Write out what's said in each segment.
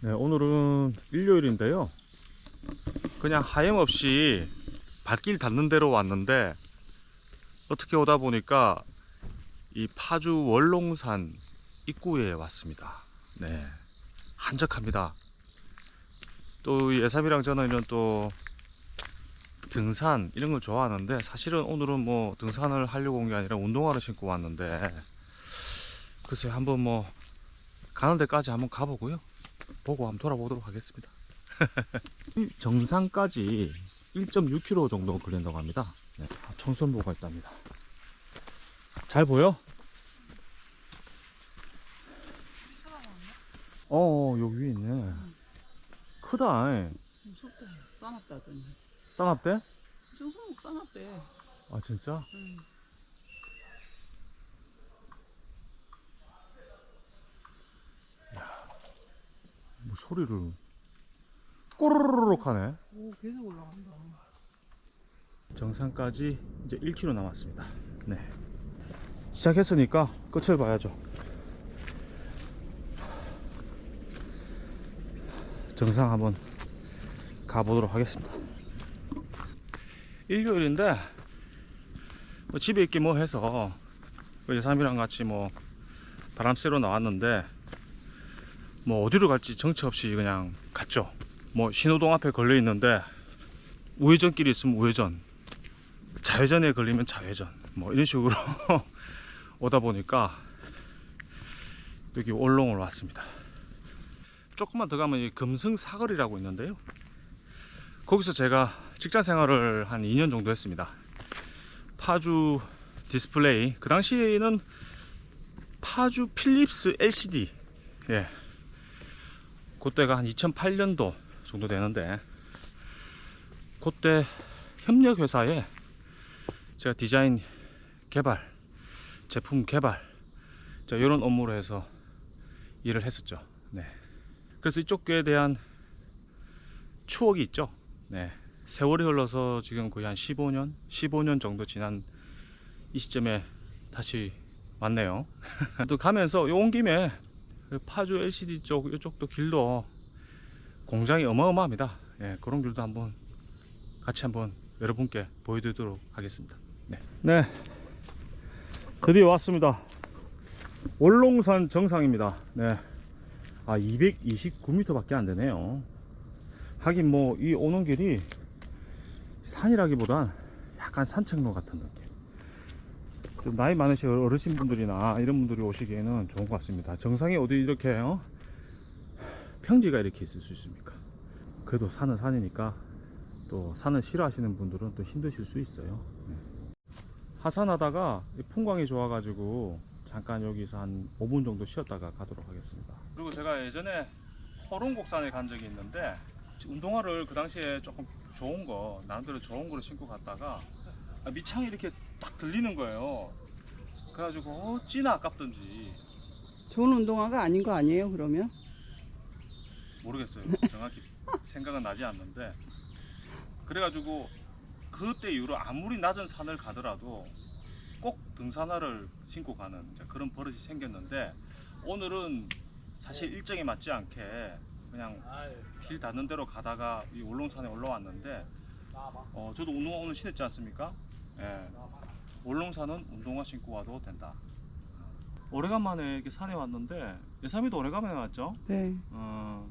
네, 오늘은 일요일인데요. 그냥 하염없이 발길 닿는 대로 왔는데 어떻게 오다 보니까 이 파주 월롱산 입구에 왔습니다. 네, 한적합니다. 또 예삼이랑 저는 또 등산 이런 걸 좋아하는데 사실은 오늘은 뭐 등산을 하려고 온 게 아니라 운동화를 신고 왔는데 글쎄 한번 뭐 가는 데까지 한번 가보고요. 보고 한번 돌아보도록 하겠습니다. 정상까지 1.6km 정도 걸린다고 합니다. 네, 청선보가 있답니다. 잘 보여? 어, 여기 위에 있네. 크다. 잉. 무섭다. 싸납다더니. 싸납대? 정성욱 싸납대. 아, 진짜? 응. 소리를 꼬르륵 하네. 오 계속 올라간다. 정상까지 이제 1km 남았습니다. 네. 시작했으니까 끝을 봐야죠. 정상 한번 가보도록 하겠습니다. 일요일인데 뭐 집에 있기 뭐 해서 예삼이랑 같이 뭐 바람 쐬러 나왔는데 뭐 어디로 갈지 정처 없이 그냥 갔죠. 뭐 신호등 앞에 걸려 있는데 우회전길이 있으면 우회전, 좌회전에 걸리면 좌회전 뭐 이런 식으로 오다 보니까 여기 올롱을 왔습니다. 조금만 더 가면 이 금승 사거리라고 있는데요. 거기서 제가 직장 생활을 한 2년 정도 했습니다. 파주 디스플레이 그 당시에는 파주 필립스 LCD 예 그때가 한 2008년도 정도 되는데 그때 협력 회사에 제가 디자인 개발, 제품 개발, 자, 이런 업무를 해서 일을 했었죠. 네. 그래서 이쪽에 대한 추억이 있죠. 네. 세월이 흘러서 지금 거의 한 15년, 15년 정도 지난 이 시점에 다시 왔네요. 또 가면서 온 김에 그 파주 LCD 쪽 이쪽도 길도 공장이 어마어마합니다. 예, 그런 길도 한번 같이 한번 여러분께 보여드리도록 하겠습니다. 네. 네. 드디어 왔습니다. 월롱산 정상입니다. 네. 아, 229m밖에 안 되네요. 하긴 뭐 이 오는 길이 산이라기보단 약간 산책로 같은 느낌. 좀 나이 많으신 어르신 분들이나 이런 분들이 오시기에는 좋은 것 같습니다. 정상에 어디 이렇게 어? 평지가 이렇게 있을 수 있습니까? 그래도 산은 산이니까 또 산을 싫어하시는 분들은 또 힘드실 수 있어요. 네. 하산하다가 이 풍광이 좋아 가지고 잠깐 여기서 한 5분 정도 쉬었다가 가도록 하겠습니다. 그리고 제가 예전에 허롱곡산에 간 적이 있는데 운동화를 그 당시에 조금 좋은 거 나름대로 좋은 거를 신고 갔다가 아, 밑창이 이렇게 딱 들리는 거예요. 그래가지고 어찌나 아깝던지 좋은 운동화가 아닌 거 아니에요? 그러면? 모르겠어요. 정확히 생각은 나지 않는데 그래가지고 그때 이후로 아무리 낮은 산을 가더라도 꼭 등산화를 신고 가는 이제 그런 버릇이 생겼는데 오늘은 사실 일정에 맞지 않게 그냥 길 닿는 대로 가다가 이 올롱산에 올라왔는데 어, 저도 운동화 오늘 신었지 않습니까? 예. 올롱산은 운동화 신고 와도 된다. 오래간만에 이렇게 산에 왔는데 예삼이도 오래간만에 왔죠? 네. 어,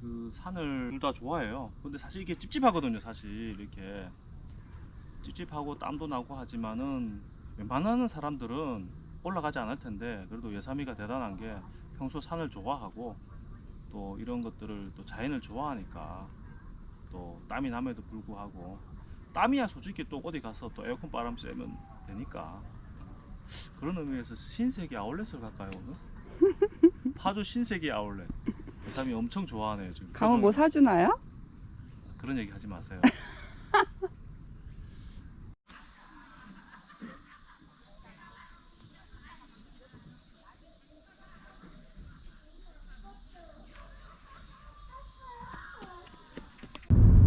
그 산을 둘 다 좋아해요. 근데 사실 이게 찝찝하거든요. 사실 이렇게 찝찝하고 땀도 나고 하지만은 웬만한 사람들은 올라가지 않을 텐데 그래도 예삼이가 대단한 게 평소 산을 좋아하고 또 이런 것들을 또 자연을 좋아하니까 또 땀이 남에도 불구하고 땀이야 솔직히 또 어디 가서 또 에어컨 바람 쐬면 되니까 그런 의미에서 신세계 아울렛을 갈까요 오늘? 파주 신세계 아울렛 예삼이 엄청 좋아하네요 지금 가면 뭐 사주나요? 그런 얘기 하지 마세요.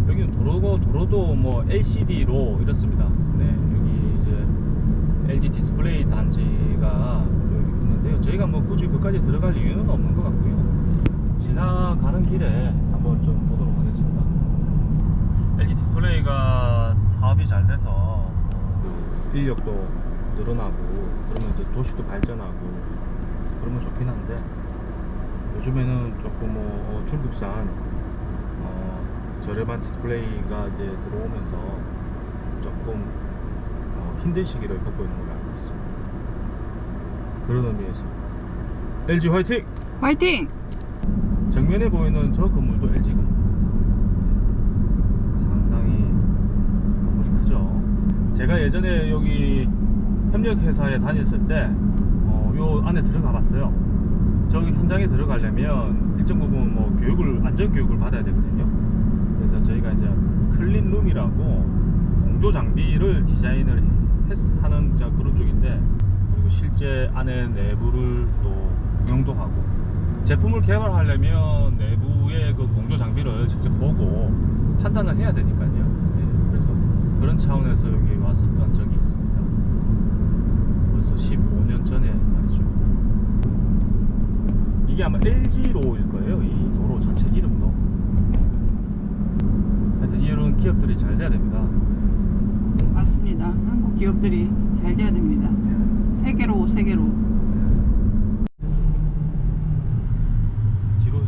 여기는 도로도 뭐 LCD로 이렇습니다. 네, 여기 이제 LG 디스플레이 단지가 여기 있는데요. 저희가 뭐 굳이 그까지 들어갈 이유는 없는 것 같고요. 지나가는 길에 한번 좀 보도록 하겠습니다. LG 디스플레이가 사업이 잘 돼서 그 인력도 늘어나고 그러면 이제 도시도 발전하고 그러면 좋긴 한데 요즘에는 조금 뭐 중국산 어, 저렴한 디스플레이가 이제 들어오면서 조금 어, 힘든 시기를 겪고 있는 걸로 알고 있습니다. 그런 의미에서 LG 화이팅! 화이팅! 정면에 보이는 저 건물도 LG 건물. 상당히 건물이 크죠. 제가 예전에 여기 협력회사에 다녔을 때, 어, 요 안에 들어가 봤어요. 저기 현장에 들어가려면 일정 부분 뭐 교육을, 안전교육을 받아야 되거든요. 그래서 저희가 이제 클린룸이라고 공조 장비를 디자인을 했, 하는 자 그런 쪽인데, 그리고 실제 안에 내부를 또 구경도 하고, 제품을 개발하려면 내부의 그 공조 장비를 직접 보고 판단을 해야 되니까요. 네, 그래서 그런 차원에서 여기 왔었던 적이 있습니다. 벌써 15년 전에 말이죠. 이게 아마 LG로일 거예요. 이 도로 자체 이름도. 하여튼 이런 기업들이 잘 돼야 됩니다. 맞습니다. 한국 기업들이 잘 돼야 됩니다. 네. 세계로 세계로. 뒤로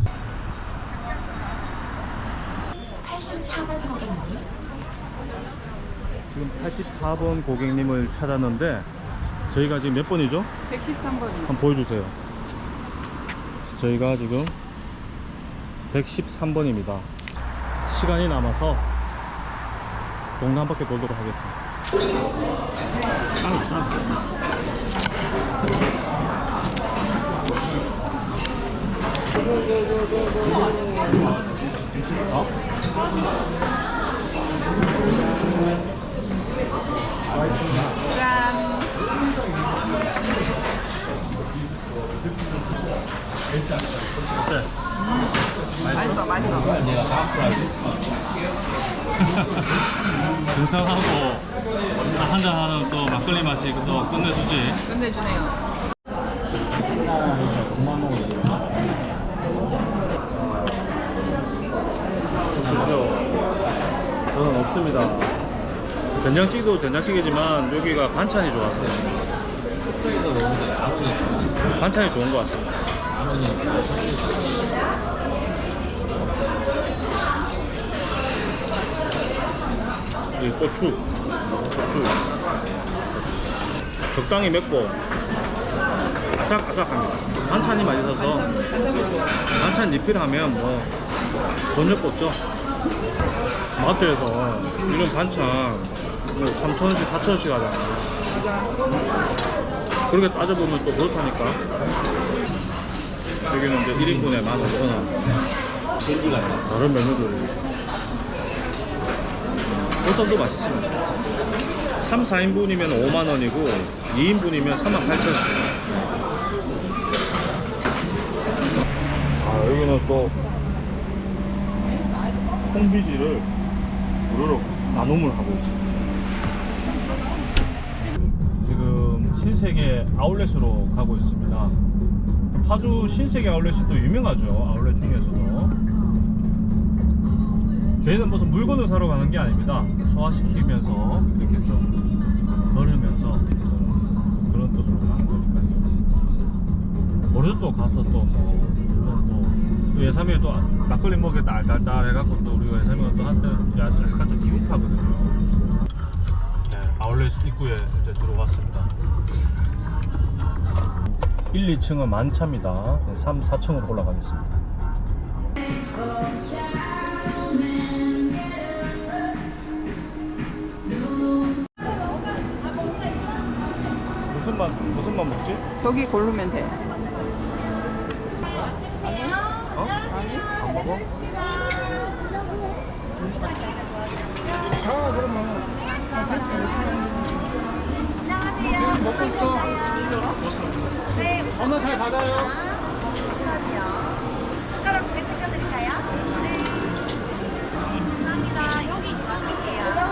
84번 고객님. 지금 84번 고객님을 찾았는데 저희가 지금 몇 번이죠? 113번이. 한번 보여주세요. 저희가 지금 113번입니다. 시간이 남아서 동네 한 바퀴 돌도록 하겠습니다. 어? 등산하고 한잔 하는 또 막걸리 맛이 또 끝내주지. 끝내주네요. 저는 없습니다. 된장찌개도 된장찌개지만 여기가 반찬이 좋아서 반찬이 좋은 것 같습니다. 이 고추, 고추 적당히 맵고 아삭아삭합니다. 반찬이 맛있어서 반찬 리필하면 뭐 돈을 없죠. 마트에서 이런 반찬 뭐 3,000원씩 4,000원씩 하잖아요. 그렇게 따져보면 또 그렇다니까. 여기는 이제 1인분에 15,000원. 다른 메뉴들 이. 보쌈도 맛있습니다. 3, 4인분이면 5만원이고 2인분이면 38,000원. 아, 여기는 또 콩비지를 무료로 나눔을 하고 있습니다. 지금 신세계 아울렛으로 가고 있습니다. 파주 신세계 아울렛이 또 유명하죠. 아울렛 중에서도. 저희는 무슨 물건을 사러 가는 게 아닙니다. 소화시키면서 이렇게 좀 걸으면서 그런 뜻으로 가는 거니까요. 모레도 또 가서 또, 뭐, 또, 또 예삼이에 또 막걸리 먹겠다 알딸딸 해갖고 또 우리 예삼이가 또 한때 야, 약간 좀 기분 타거든요. 네, 아울렛 입구에 이제 들어왔습니다. 1, 2층은 만차입니다. 3, 4층으로 올라가겠습니다. 무슨 맛 먹지? 저기 고르면 돼. 어? 아니? 안 먹어? 먹고 있어. 전화 잘 받아요. 숟가락 두 개 챙겨드릴까요? 네. 감사합니다. 여기. 여기요?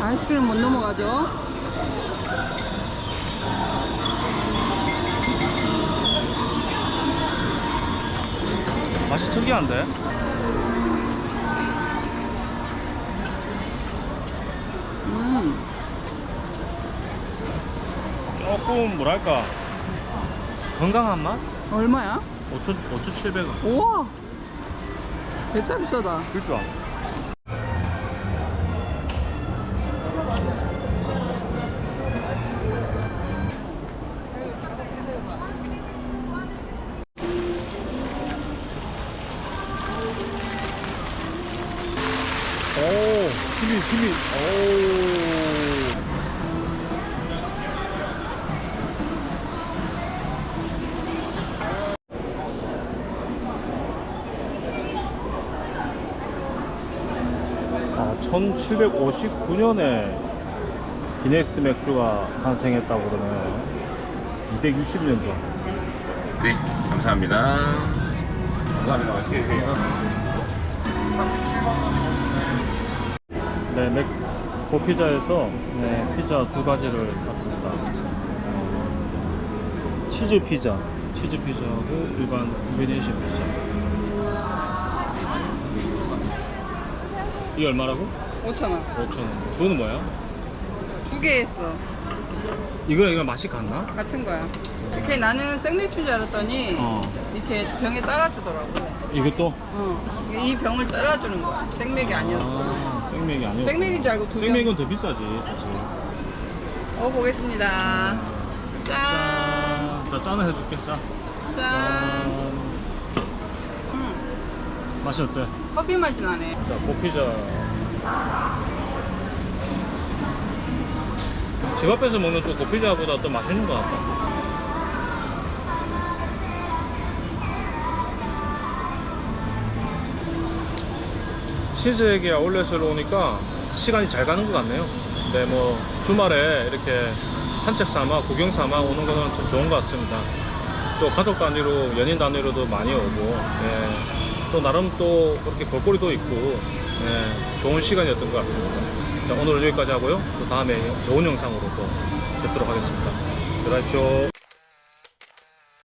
아, 아이스크림 못 넘어가죠? 맛이 특이한데? 음, 조금 뭐랄까 건강한 맛? 얼마야? 5천 5,700원. 우와! 됐다 비싸다. 그니까. 오, TV, TV, 오. 1759년에 기네스 맥주가 탄생했다고 그러네요. 260년 전. 네, 감사합니다. 감사합니다. 맛있게 드세요. 네, 맥, 고피자에서 네, 피자 두 가지를 샀습니다. 치즈 피자, 치즈 피자하고 일반 베네시아 피자. 이게 얼마라고? 5,000원. 5,000원. 그거는 뭐야? 두 개 했어. 이거랑 이거 맛이 같나? 같은 거야. 이렇게 나는 생맥주인 줄 알았더니 어. 이렇게 병에 따라주더라고. 이것도? 어. 이 병을 따라주는 거야. 생맥이 아니었어. 아, 생맥이 아니고. 생맥인 줄 알고 두 병. 생맥은 더 비싸지, 사실. 어 보겠습니다. 짠. 짠. 자, 짠을 해줄게. 자. 짠. 짠. 음, 맛이 어때? 커피 맛이 나네. 자, 고피자. 집 앞에서 먹는 또 고피자보다 더 맛있는 것 같다. 신세계 아울렛으로 오니까 시간이 잘 가는 것 같네요. 네, 뭐 주말에 이렇게 산책 삼아 구경 삼아 오는 거는 참 좋은 것 같습니다. 또 가족 단위로 연인 단위로도 많이 오고 예, 또 나름 또 그렇게 볼거리도 있고 예, 좋은 시간이었던 것 같습니다. 자 오늘은 여기까지 하고요. 또 다음에 좋은 영상으로 또 뵙도록 하겠습니다. 들어가십시오.